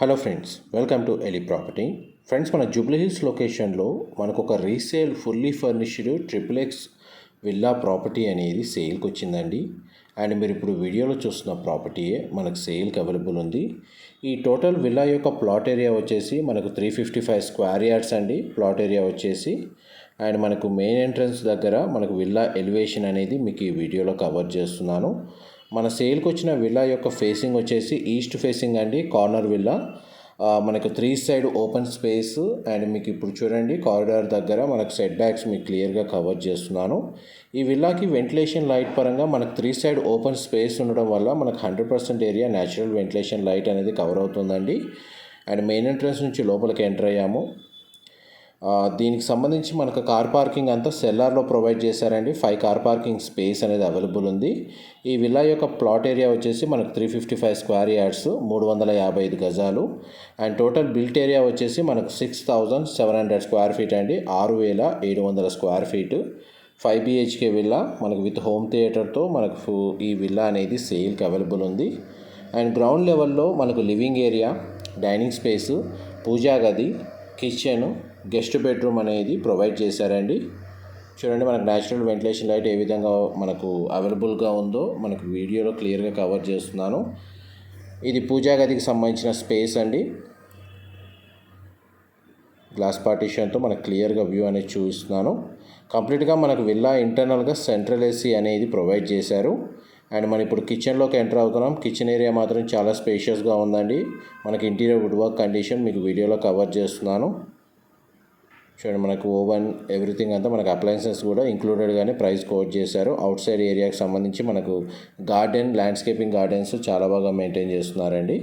Hello friends welcome to Eli property friends మన జూబ్లీహిల్స్ లొకేషన్లో మనకు ఒక resale fully furnished triple X villa property అనేది సేల్కి వచ్చిందండి. అండ్ మీరు ఇప్పుడు వీడియోలో చూస్తున్న ప్రాపర్టీయే మనకు సేల్కి అవైలబుల్ ఉంది. ఈ టోటల్ విల్లా యొక్క ప్లాట్ ఏరియా వచ్చేసి మనకు three fifty five square yards అండి. ప్లాట్ ఏరియా వచ్చేసి అండ్ మనకు మెయిన్ ఎంట్రన్స్ దగ్గర మనకు విల్లా ఎలివేషన్ అనేది మీకు ఈ వీడియోలో కవర్ చేస్తున్నాను. మన సేల్కి వచ్చిన విల్లా యొక్క ఫేసింగ్ వచ్చేసి ఈస్ట్ ఫేసింగ్ అండి కార్నర్ విల్లా. మనకు three side open space and మీకు ఇప్పుడు చూడండి కారిడార్ దగ్గర మనకు సెట్ బ్యాక్స్ మీకు క్లియర్గా కవర్ చేస్తున్నాను. ఈ విల్లాకి వెంటిలేషన్ లైట్ పరంగా మనకు త్రీ సైడ్ ఓపెన్ స్పేస్ ఉండడం వల్ల మనకు hundred percent area natural ventilation light అనేది కవర్ అవుతుందండి. అండ్ మెయిన్ ఎంట్రన్స్ నుంచి లోపలికి ఎంటర్ అయ్యాము. దీనికి సంబంధించి మనకు కార్ పార్కింగ్ అంతా సెల్లార్లో ప్రొవైడ్ చేశారండి. ఫైవ్ కార్ పార్కింగ్ స్పేస్ అనేది అవైలబుల్ ఉంది. ఈ విల్లా యొక్క ప్లాట్ ఏరియా వచ్చేసి మనకు three fifty five square yards మూడు వందల యాభై ఐదు గజాలు. అండ్ టోటల్ బిల్ట్ ఏరియా వచ్చేసి మనకు six thousand seven hundred square feet అండి. ఆరు వేల ఏడు వందల square feet. Five BHK villa మనకు విత్ హోమ్ థియేటర్తో మనకు ఈ విల్లా అనేది సేల్కి అవైలబుల్ ఉంది. అండ్ గ్రౌండ్ లెవెల్లో మనకు living area dining space puja గది కిచెన్ గెస్ట్ బెడ్రూమ్ అనేది ప్రొవైడ్ చేశారండి. చూడండి మనకు న్యాచురల్ వెంటిలేషన్ లైట్ ఏ విధంగా మనకు అవైలబుల్గా ఉందో మనకు వీడియోలో క్లియర్గా కవర్ చేస్తున్నాను. ఇది పూజా గదికి సంబంధించిన స్పేస్ అండి. గ్లాస్ పార్టీషన్తో మనకు క్లియర్గా వ్యూ అనేది చూపిస్తున్నాను. కంప్లీట్గా మనకు విల్లా ఇంటర్నల్గా సెంట్రల్ ఏసీ అనేది ప్రొవైడ్ చేశారు. అండ్ మనం ఇప్పుడు కిచెన్లోకి ఎంటర్ అవుతున్నాం. కిచెన్ ఏరియా మాత్రం చాలా స్పేషియస్గా ఉందండి. మనకి ఇంటీరియర్ వుడ్ వర్క్ కండిషన్ మీకు వీడియోలో కవర్ చేస్తున్నాను. చూడండి మనకు ఓవెన్ ఎవ్రీథింగ్ అంతా మనకు అప్లయన్సెస్ కూడా ఇంక్లూడెడ్గానే ప్రైస్ కోట్ చేశారు. అవుట్ సైడ్ ఏరియాకి సంబంధించి మనకు గార్డెన్ ల్యాండ్స్కేపింగ్ గార్డెన్స్ చాలా బాగా మెయింటైన్ చేస్తున్నారండి.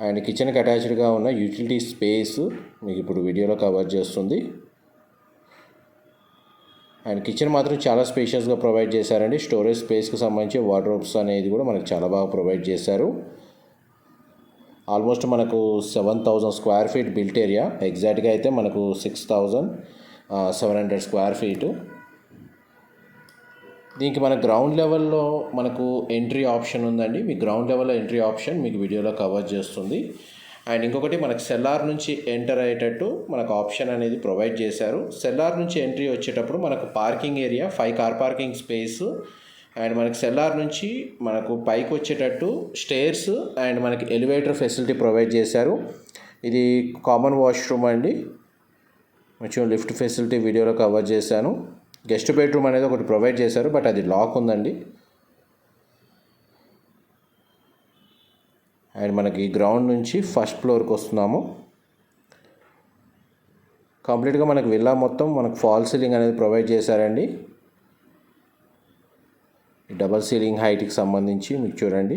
అండ్ కిచెన్కి అటాచ్డ్గా ఉన్న యూటిలిటీ స్పేస్ మీకు ఇప్పుడు వీడియోలో కవర్ చేస్తుంది. అండ్ కిచెన్ మాత్రం చాలా స్పేషియస్గా ప్రొవైడ్ చేశారండి. స్టోరేజ్ స్పేస్కి సంబంధించి వార్డ్రోబ్స్ అనేది కూడా మనకు చాలా బాగా ప్రొవైడ్ చేశారు. ఆల్మోస్ట్ మనకు seven thousand square feet built area. ఎగ్జాక్ట్గా అయితే మనకు six thousand seven hundred square feet. దీనికి మన గ్రౌండ్ లెవెల్లో మనకు ఎంట్రీ ఆప్షన్ ఉందండి. మీ గ్రౌండ్ లెవెల్లో ఎంట్రీ ఆప్షన్ మీకు వీడియోలో కవర్ చేస్తుంది. అండ్ ఇంకొకటి మనకు సెల్లార్ నుంచి ఎంటర్ అయ్యేటట్టు మనకు ఆప్షన్ అనేది ప్రొవైడ్ చేశారు. సెల్లార్ నుంచి ఎంట్రీ వచ్చేటప్పుడు మనకు parking area five car parking space and మనకి సెల్లార్ నుంచి మనకు పైకి వచ్చేటట్టు స్టేర్స్ అండ్ మనకి ఎలివేటర్ ఫెసిలిటీ ప్రొవైడ్ చేశారు. ఇది కామన్ వాష్రూమ్ అండి. కొంచెం లిఫ్ట్ ఫెసిలిటీ వీడియోలో కవర్ చేశాను. గెస్ట్ బెడ్రూమ్ అనేది ఒకటి ప్రొవైడ్ చేశారు బట్ అది లాక్ ఉందండి. అండ్ మనకి గ్రౌండ్ నుంచి ఫస్ట్ ఫ్లోర్కి వస్తున్నాము. కంప్లీట్గా మనకు విల్లా మొత్తం మనకు ఫాల్ సీలింగ్ అనేది ప్రొవైడ్ చేశారండి. డబల్ సీలింగ్ హైట్కి సంబంధించి మీకు చూడండి.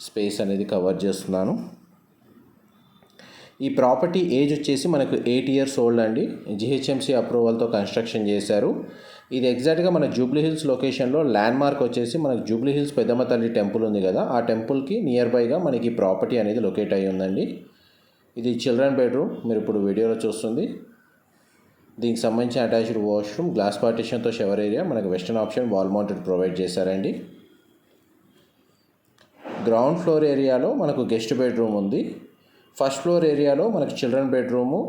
స్పేస్ అనేది కవర్ చేస్తున్నాను. ఈ ప్రాపర్టీ ఏజ్ వచ్చేసి మనకు ఎయిట్ ఇయర్స్ ఓల్డ్ అండి. జిహెచ్ఎంసీ అప్రూవల్తో కన్స్ట్రక్షన్ చేశారు. ఇది ఎగ్జాక్ట్గా మన జూబ్లీ హిల్స్ లొకేషన్లో ల్యాండ్ మార్క్ వచ్చేసి మనకు జూబ్లీ హిల్స్ పెద్దమ్మ తల్లి టెంపుల్ ఉంది కదా. ఆ టెంపుల్కి నియర్ బైగా మనకి ప్రాపర్టీ అనేది లొకేట్ అయి ఉందండి. ఇది చిల్డ్రన్ బెడ్రూమ్ మీరు ఇప్పుడు వీడియోలో చూస్తుంది. దీనికి సంబంధించిన అటాచ్డ్ వాష్రూమ్ గ్లాస్ పార్టీషన్తో షవర్ ఏరియా మనకు western option wall mounted provide చేశారండి. గ్రౌండ్ ఫ్లోర్ ఏరియాలో మనకు గెస్ట్ బెడ్రూమ్ ఉంది. ఫస్ట్ ఫ్లోర్ ఏరియాలో మనకి చిల్డ్రన్ బెడ్రూము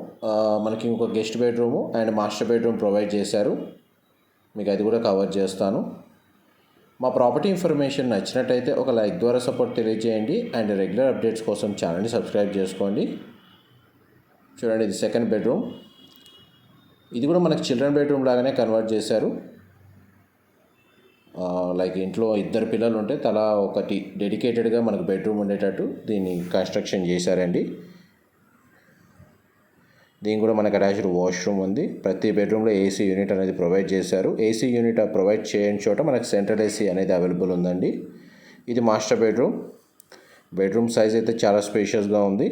మనకి ఇంకొక guest bedroom and master bedroom provide చేశారు. మీకు అది కూడా కవర్ చేస్తాను. మా ప్రాపర్టీ ఇన్ఫర్మేషన్ నచ్చినట్టయితే ఒక లైక్ ద్వారా సపోర్ట్ తెలియజేయండి. అండ్ రెగ్యులర్ అప్డేట్స్ కోసం ఛానల్ని సబ్స్క్రైబ్ చేసుకోండి. చూడండి ఇది సెకండ్ బెడ్రూమ్ ఇది కూడా మనకి చిల్డ్రన్ బెడ్రూమ్ లాగానే కన్వర్ట్ చేశారు. లైక్ ఇంట్లో ఇద్దరు పిల్లలు ఉంటే తలా ఒకటి డెడికేటెడ్గా మనకు బెడ్రూమ్ ఉండేటట్టు దీన్ని కన్స్ట్రక్షన్ చేశారండి. దీనికి కూడా మనకు అటాచ్డ్ వాష్రూమ్ ఉంది. ప్రతి బెడ్రూమ్లో ఏసీ యూనిట్ అనేది ప్రొవైడ్ చేశారు. ఏసీ యూనిట్ ప్రొవైడ్ చేయని చోట మనకు సెంట్రల్ ఏసీ అనేది అవైలబుల్ ఉందండి. ఇది మాస్టర్ బెడ్రూమ్ బెడ్రూమ్ సైజ్ అయితే చాలా స్పేషియస్గా ఉంది.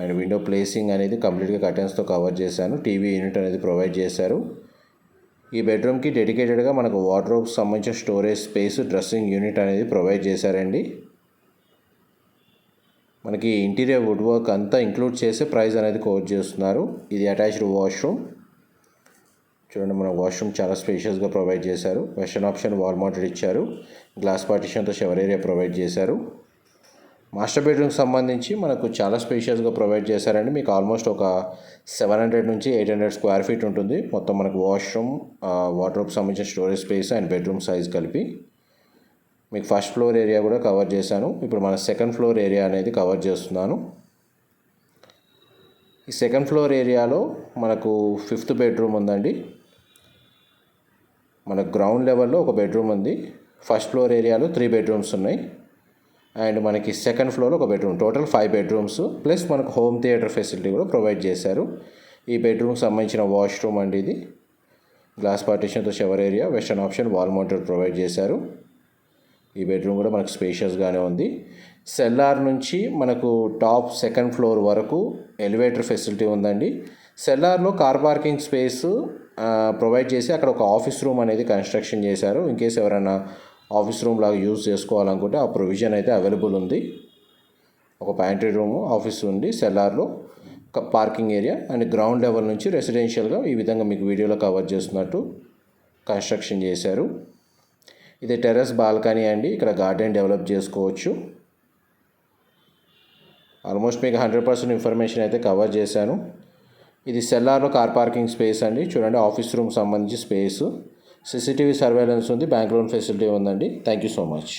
అండ్ విండో ప్లేసింగ్ అనేది కంప్లీట్గా కర్టెన్స్తో కవర్ చేశాను. టీవీ యూనిట్ అనేది ప్రొవైడ్ చేశారు. ఈ బెడ్రూమ్కి డెడికేటెడ్గా మనకు వార్డ్రోబ్స్ సంబంధించిన స్టోరేజ్ స్పేస్ డ్రెస్సింగ్ యూనిట్ అనేది ప్రొవైడ్ చేశారండి. మనకి ఇంటీరియర్ వుడ్ వర్క్ అంతా ఇంక్లూడ్ చేసే ప్రైస్ అనేది కోట్ చేస్తున్నారు. ఇది అటాచ్డ్ వాష్రూమ్. చూడండి మన వాష్రూమ్ చాలా స్పేషియస్గా ప్రొవైడ్ చేశారు. వెస్టర్న్ ఆప్షన్ వాల్ మౌంటెడ్ ఇచ్చారు. గ్లాస్ పార్టిషన్తో షవర్ ఏరియా ప్రొవైడ్ చేశారు. మాస్టర్ బెడ్రూమ్కి సంబంధించి మనకు చాలా స్పేషియస్గా ప్రొవైడ్ చేశారండి. మీకు ఆల్మోస్ట్ ఒక సెవెన్ హండ్రెడ్ నుంచి ఎయిట్ హండ్రెడ్ స్క్వేర్ ఫీట్ ఉంటుంది. మొత్తం మనకు వాష్రూమ్ వాటర్ సంబంధించిన storage space and bedroom size కలిపి. మీకు ఫస్ట్ ఫ్లోర్ ఏరియా కూడా కవర్ చేశాను. ఇప్పుడు మన సెకండ్ ఫ్లోర్ ఏరియా అనేది కవర్ చేస్తున్నాను. ఈ సెకండ్ ఫ్లోర్ ఏరియాలో మనకు ఫిఫ్త్ బెడ్రూమ్ ఉందండి. మన గ్రౌండ్ లెవెల్లో ఒక బెడ్రూమ్ ఉంది. ఫస్ట్ ఫ్లోర్ ఏరియాలో త్రీ బెడ్రూమ్స్ ఉన్నాయి. అండ్ మనకి సెకండ్ ఫ్లోర్లో ఒక bedroom total five bedrooms plus మనకు హోమ్ థియేటర్ ఫెసిలిటీ కూడా ప్రొవైడ్ చేశారు. ఈ బెడ్రూమ్కి సంబంధించిన వాష్రూమ్ అండి ఇది. Glass పార్టీషన్తో shower area western option wall mounted provide చేశారు. ఈ బెడ్రూమ్ కూడా మనకు స్పేషియస్గానే ఉంది. సెల్లార్ నుంచి మనకు టాప్ సెకండ్ ఫ్లోర్ వరకు ఎలివేటర్ ఫెసిలిటీ ఉందండి. సెల్లార్లో కార్ పార్కింగ్ స్పేస్ ప్రొవైడ్ చేసి అక్కడ ఒక ఆఫీస్ రూమ్ అనేది కన్స్ట్రక్షన్ చేశారు. ఇన్ కేస్ ఎవరైనా ఆఫీస్ రూమ్ లాగా యూజ్ చేసుకోవాలనుకుంటే ఆ ప్రొవిజన్ అయితే అవైలబుల్ ఉంది. ఒక ప్యాంట్రీ రూము ఆఫీస్ ఉంది సెల్లార్లో parking area and ground level నుంచి రెసిడెన్షియల్గా ఈ విధంగా మీకు వీడియోలో కవర్ చేస్తున్నట్టు కన్స్ట్రక్షన్ చేశారు. ఇది టెర్రస్ బాల్కనీ అండి. ఇక్కడ గార్డెన్ డెవలప్ చేసుకోవచ్చు. ఆల్మోస్ట్ మీకు హండ్రెడ్ పర్సెంట్ ఇన్ఫర్మేషన్ అయితే కవర్ చేశాను. ఇది సెల్లార్లో కార్ పార్కింగ్ స్పేస్ అండి. చూడండి ఆఫీస్ రూమ్ సంబంధించి స్పేస్. సీసీటీవీ సర్వేలెన్స్ ఉంది. బ్యాంక్ లోన్ ఫెసిలిటీ ఉందండి. Thank you so much.